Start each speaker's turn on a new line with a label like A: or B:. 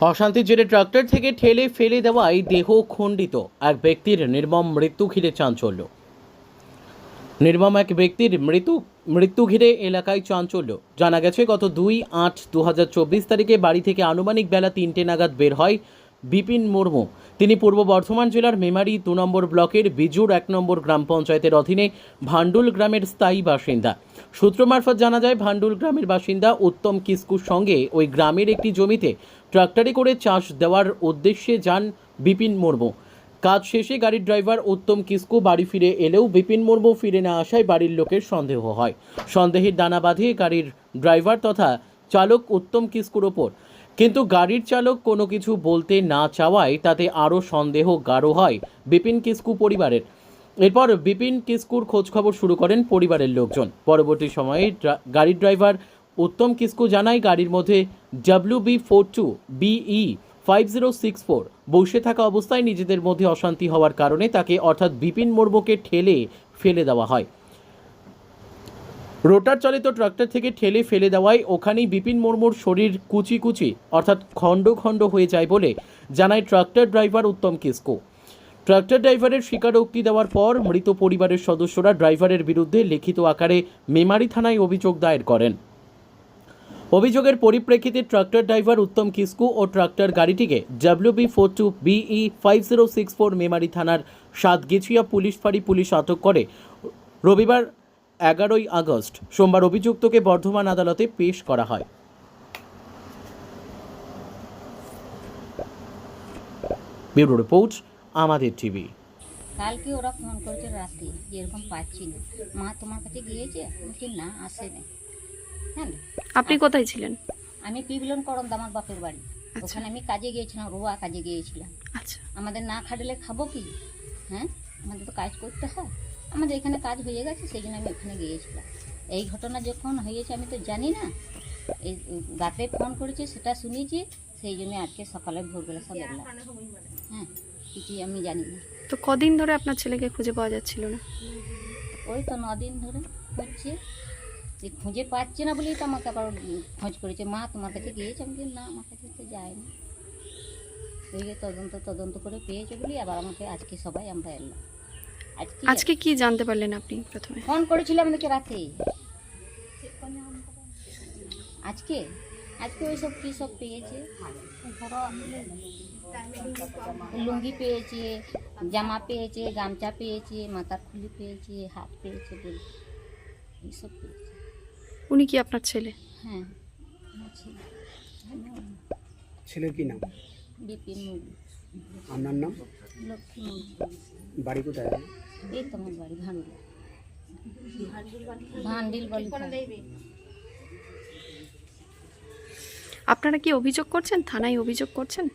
A: অশান্তির জেরে ট্রাক্টর থেকে ঠেলে ফেলে দেওয়ায় দেহ খণ্ডিত। এক ব্যক্তির নির্মম মৃত্যু ঘিরে চাঞ্চল্য। নির্মম এক ব্যক্তির মৃত্যু মৃত্যু ঘিরে এলাকায় চাঞ্চল্য। জানা গেছে, গত দুই আট দু তারিখে বাড়ি থেকে আনুমানিক বেলা তিনটে নাগাদ বের হয় বিপিন মুর্মু। তিনি পূর্ব বর্ধমান জেলার মেমারি দু নম্বর ব্লকের বিজুর এক নম্বর গ্রাম পঞ্চায়েতের অধীনে ভান্ডুল গ্রামের স্থায়ী বাসিন্দা। সূত্র মারফত জানা যায়, ভান্ডুল গ্রামের বাসিন্দা উত্তম কিস্কুর সঙ্গে ওই গ্রামের একটি জমিতে ট্রাক্টরে করে চাষ দেওয়ার উদ্দেশ্যে যান বিপিন মুর্মু। কাজ শেষে গাড়ির ড্রাইভার উত্তম কিস্কু বাড়ি ফিরে এলেও বিপিন মুর্মু ফিরে না আসায় বাড়ির লোকের সন্দেহ হয়। সন্দেহের দানা বাঁধে গাড়ির ড্রাইভার তথা চালক উত্তম কিস্কুর ওপর। কিন্তু গাড়ির চালক কোনো কিছু বলতে না চাওয়ায় তাতে আরও সন্দেহ গাঢ় হয় বিপিন কিস্কু পরিবারের। এরপর বিপিন কিস্কুর খোঁজখবর শুরু করেন পরিবারের লোকজন। পরবর্তী সময়ে গাড়ির ড্রাইভার উত্তম কিস্কু জানায় গাড়ির মধ্যে W B four two B E five zero six four বসে থাকা অবস্থায় নিজেদের মধ্যে অশান্তি হওয়ার কারণে তাকে অর্থাৎ বিপিন মুর্মুকে ঠেলে ফেলে দেওয়া হয়। রোটার চালিত ট্রাক্টর থেকে ঠেলে ফেলে দেওয়ায় ওখানেই বিপিন মুর্মুর শরীর কুচি কুচি অর্থাৎ খণ্ড খণ্ড হয়ে যায় বলে জানায় tractor driver Uttam Kisku. Tractor ড্রাইভারের স্বীকারোক্তি দেওয়ার পর মৃত পরিবারের সদস্যরা ড্রাইভারের বিরুদ্ধে লিখিত আকারে মেমারি থানায় অভিযোগ দায়ের করেন। অভিযোগের পরিপ্রেক্ষিতে ট্রাক্টর ড্রাইভার উত্তম কিস্কু ও ট্রাক্টর গাড়িটিকে W B four two B E five zero six four Memari থানার সাতগেছিয়া পুলিশ ফাঁড়ি পুলিশ আটক করে। রবিবার এগারোই আগস্ট সোমবার অভিযুক্তকে বর্ধমান আদালতে পেশ করা হয়। ব্যুরো রিপোর্ট আমাদের টিভি।
B: কালকে ওরা ফোন করেছে রাতে এরকম পাচ্ছি না। মা তোমার কাছে গিয়েছে? বলছি না আসেনি। হ্যাঁ।
C: আপনি কোথায় ছিলেন?
B: আমি পিবলন করম আমার বাপের বাড়ি। ওখানে আমি কাজে গিয়েছিলাম রোয়া কাজে গিয়েছিলাম।
C: আচ্ছা।
B: আমাদের না খাটলে খাব কি? হ্যাঁ? আমাদের তো কাজ করতে হয়। আমাদের এখানে কাজ হয়ে গেছে সেই জন্য আমি ওখানে গিয়েছিলাম। এই ঘটনা যখন হয়েছে আমি তো জানি না এই রাতে ফোন করেছে সেটা শুনেছি সেই জন্য আজকে সকালে ভোরবেলা সব হ্যাঁ কিছুই আমি জানি না।
C: তো কদিন ধরে আপনার ছেলেকে খুঁজে পাওয়া যাচ্ছিল না?
B: ওই তো নদিন ধরে হচ্ছে যে খুঁজে পাচ্ছে না বলেই তো আমাকে আবার খোঁজ করেছে। মা তোমার কাছে গিয়েছে? আমি না আমার কাছে তো যায়নি। ওই তদন্ত তদন্ত করে পেয়েছে বলি আবার আমাকে আজকে সবাই আমরা এলাম। আজকে
C: কি জানতে পারলেন আপনি প্রথমে?
B: ফোন করেছিলাম আমাদেরকে রাতে। আজকে? আজকে ওই সব কী সব পেয়েছে? ধরো লুঙ্গি পেয়েছে জামা পেয়েছে গামছা পেয়েছে মাথার খুলি পেয়েছে হাত পেয়েছে বলে। এইসব পেয়েছে।
C: উনি কি আপনার ছেলে?
B: হ্যাঁ। ছেলে।
D: ছেলের কি নাম?
B: বিপিন
D: আপনার নাম?
B: লক্ষ্মী
D: বাড়ি কোথায়?
B: এই তো আমার বাড়ি ভান্ডিল। ভান্ডিল বলি
C: আপনারা কি অভিযোগ করছেন? থানায় অভিযোগ করছেন?